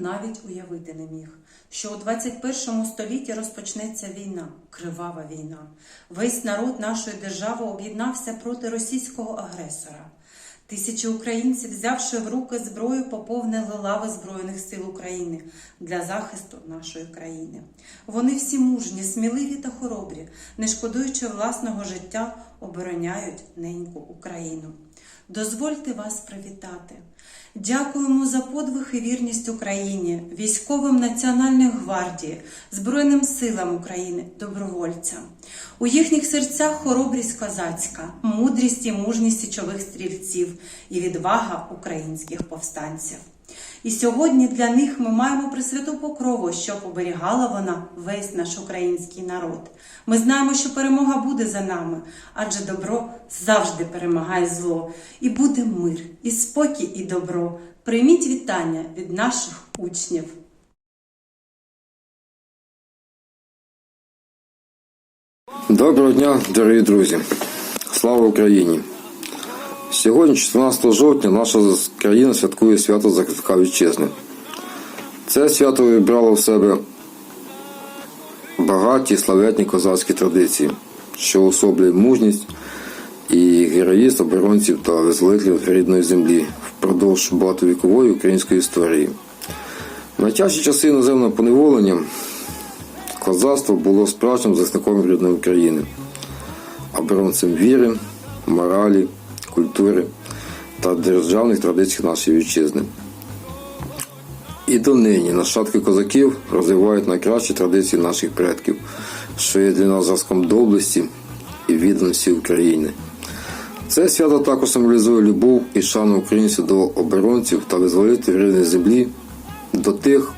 навіть уявити не міг, що у 21 столітті розпочнеться війна, кривава війна. Весь народ нашої держави об'єднався проти російського агресора. Тисячі українців, взявши в руки зброю, поповнили лави Збройних сил України для захисту нашої країни. Вони всі мужні, сміливі та хоробрі, не шкодуючи власного життя, обороняють неньку Україну. Дозвольте вас привітати. Дякуємо за подвиг і вірність Україні, військовим Національної гвардії, Збройним силам України, добровольцям. У їхніх серцях хоробрість козацька, мудрість і мужність січових стрільців і відвага українських повстанців. І сьогодні для них ми маємо присвяту покрову, щоб оберігала вона весь наш український народ. Ми знаємо, що перемога буде за нами, адже добро завжди перемагає зло. І буде мир, і спокій, і добро. Прийміть вітання від наших учнів. Доброго дня, дорогі друзі! Слава Україні! Сьогодні, 14 жовтня, наша країна святкує свято захисника вітчизни. Це свято вибрало в себе багаті славетні козацькі традиції, що особлює мужність і героїзм оборонців та визволителів рідної землі впродовж багатовікової української історії. Найтяжчі часи іноземного поневолення Козацтво було справжнім захисником рідної України, оборонцем віри, моралі, культури та державних традицій нашої вітчизни. І донині нащадки козаків розвивають найкращі традиції наших предків, що є для нас зразком доблесті і відданості України. Це свято також символізує любов і шану українців до оборонців та визволителів рідної землі, до тих,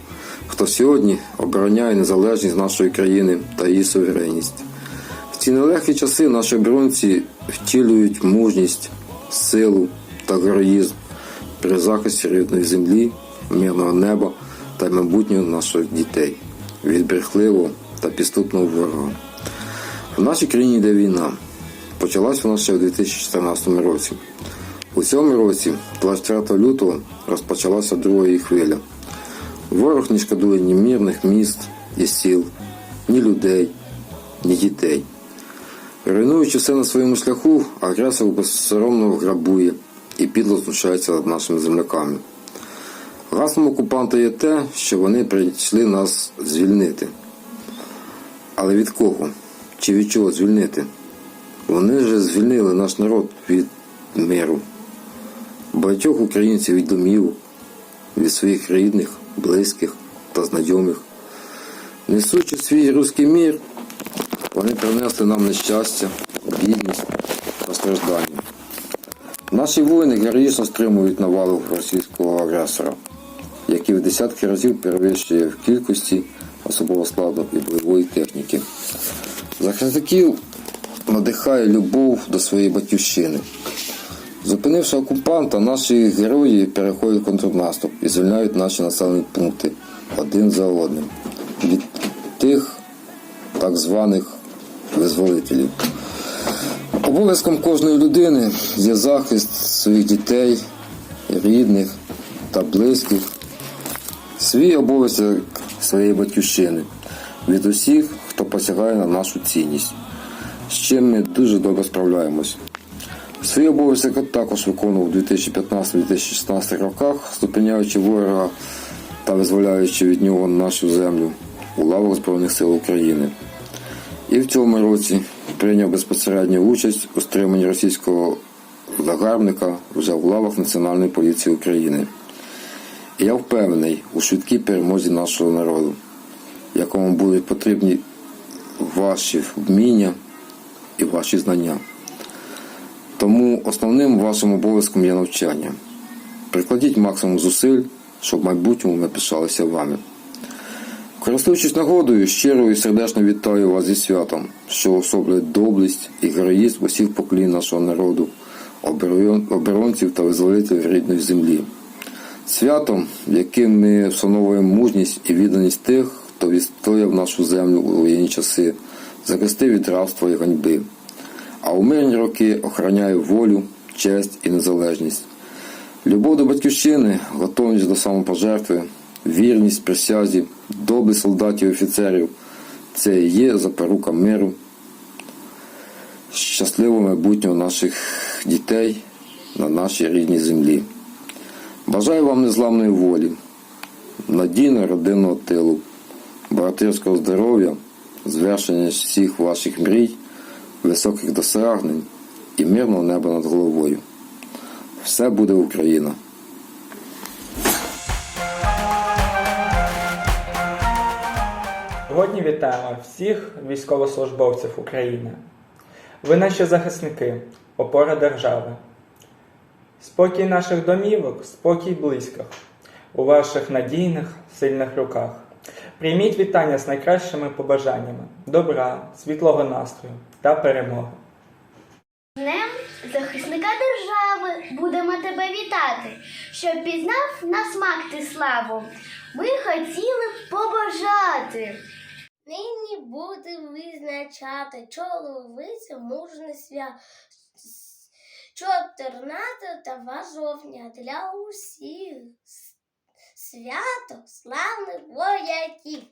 хто сьогодні обороняє незалежність нашої країни та її суверенність. В ці нелегкі часи наші оборонці втілюють мужність, силу та героїзм при захисті рідної землі, мирного неба та майбутнього наших дітей від брехливого та підступного ворога. В нашій країні йде війна. Почалась вона ще у 2014 році. У цьому році, 24 лютого, розпочалася друга її хвиля. Ворог не шкодує ні мирних міст і сіл, ні людей, ні дітей. Руйнуючи все на своєму шляху, агресор безсоромно грабує і підло знущається над нашими земляками. Гаслом окупанта є те, що вони прийшли нас звільнити. Але від кого? Чи від чого звільнити? Вони ж звільнили наш народ від миру, багатьох українців від домівок, від своїх рідних, близьких та знайомих. Несучи свій руський мір, вони принесли нам нещастя, бідність та страждання. Наші воїни героїчно стримують навалу російського агресора, який в десятки разів перевищує в кількості особового складу і бойової техніки. Захисників надихає любов до своєї батьківщини. Зупинивши окупанта, наші герої переходять контрнаступ і звільняють наші населені пункти один за одним від тих так званих визволителів. Обов'язком кожної людини є захист своїх дітей, рідних та близьких, свій обов'язок своєї батьківщини від усіх, хто посягає на нашу цінність, з чим ми дуже добре справляємось. Свій обов'язок також виконував у 2015-2016 роках, зупиняючи ворога та визволяючи від нього нашу землю у лавах Збройних сил України. І в цьому році прийняв безпосередню участь у стриманні російського загарбника вже в лавах Національної поліції України. І я впевнений у швидкій перемозі нашого народу, якому будуть потрібні ваші вміння і ваші знання. Тому основним вашим обов'язком є навчання. Прикладіть максимум зусиль, щоб в майбутньому ми пишалися вами. Користуючись нагодою, щиро і сердечно вітаю вас зі святом, що особлює доблесть і героїзм усіх поколінь нашого народу, оборонців та визволителів рідної землі. Святом, яким ми вшановуємо мужність і відданість тих, хто відстояв нашу землю у воєнні часи, захистив від рабства і ганьби а у мирні роки охороняє волю, честь і незалежність. Любов до батьківщини, готовність до самопожертви вірність присязі, доблесть солдатів і офіцерів це і є запорука миру, щасливого майбутнього наших дітей на нашій рідній землі. Бажаю вам незламної волі, надійного родинного тилу, богатирського здоров'я, звершення всіх ваших мрій, високих досягнень і мирного неба над головою. Все буде Україна! Сьогодні вітаємо всіх військовослужбовців України. Ви наші захисники, опора держави. Спокій наших домівок, спокій близьких, у ваших надійних, сильних руках. Прийміть вітання з найкращими побажаннями, добра, світлого настрою та перемоги. Днем захисника держави будемо тебе вітати, щоб пізнав на смак ти славу. Ми хотіли побажати. Нині будемо визначати чоловицю мужне свято. 14 жовтня для усіх свято славних вояків.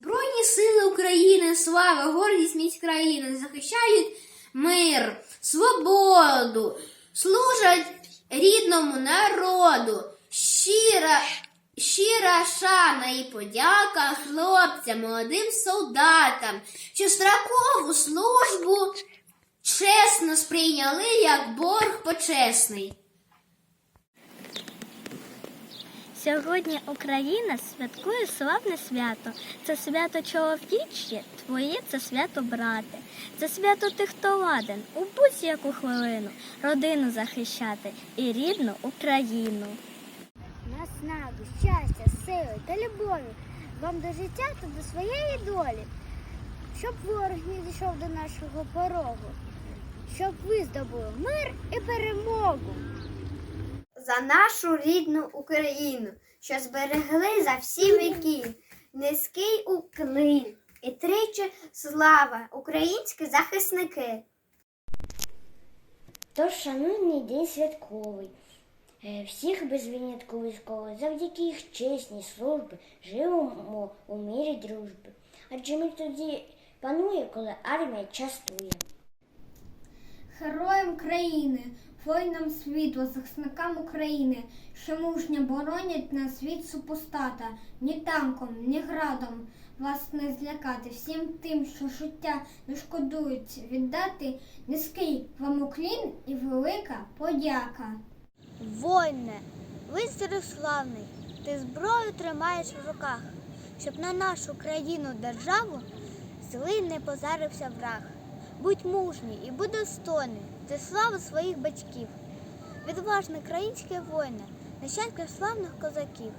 Збройні сили України, слава, гордість міць країни захищають мир, свободу, служать рідному народу. Щира, щира шана і подяка хлопцям, молодим солдатам, що строкову службу чесно сприйняли як борг почесний. Сьогодні Україна святкує славне свято. Це свято чоловіче, твоє це свято брате. Це свято тих, хто ладен у будь-яку хвилину родину захищати і рідну Україну. Наснаги, щастя, сили та любові вам до життя та до своєї долі, щоб ворог не дійшов до нашого порогу, щоб ви здобули мир і перемогу. За нашу рідну Україну, що зберегли за всі віки, низький уклін і тричі слава, українські захисники. Тож шануйний день святковий. Е, Всіх без винятку військових, завдяки їх чесній службі живемо у мірі дружби. Адже ми тоді панує, коли армія частує. Героям країни, воїнам світу, захисникам України, що мужньо боронять нас від супостата, ні танком, ні градом вас не злякати. Всім тим, що життя не шкодують віддати, низький вам уклін і велика подяка. Воїне, вистріл славний, ти зброю тримаєш в руках, щоб на нашу країну державу злий не позарився враг. Будь мужній і будь достойний, це слава своїх батьків. Відважний країнське воїне, нащадка славних козаків.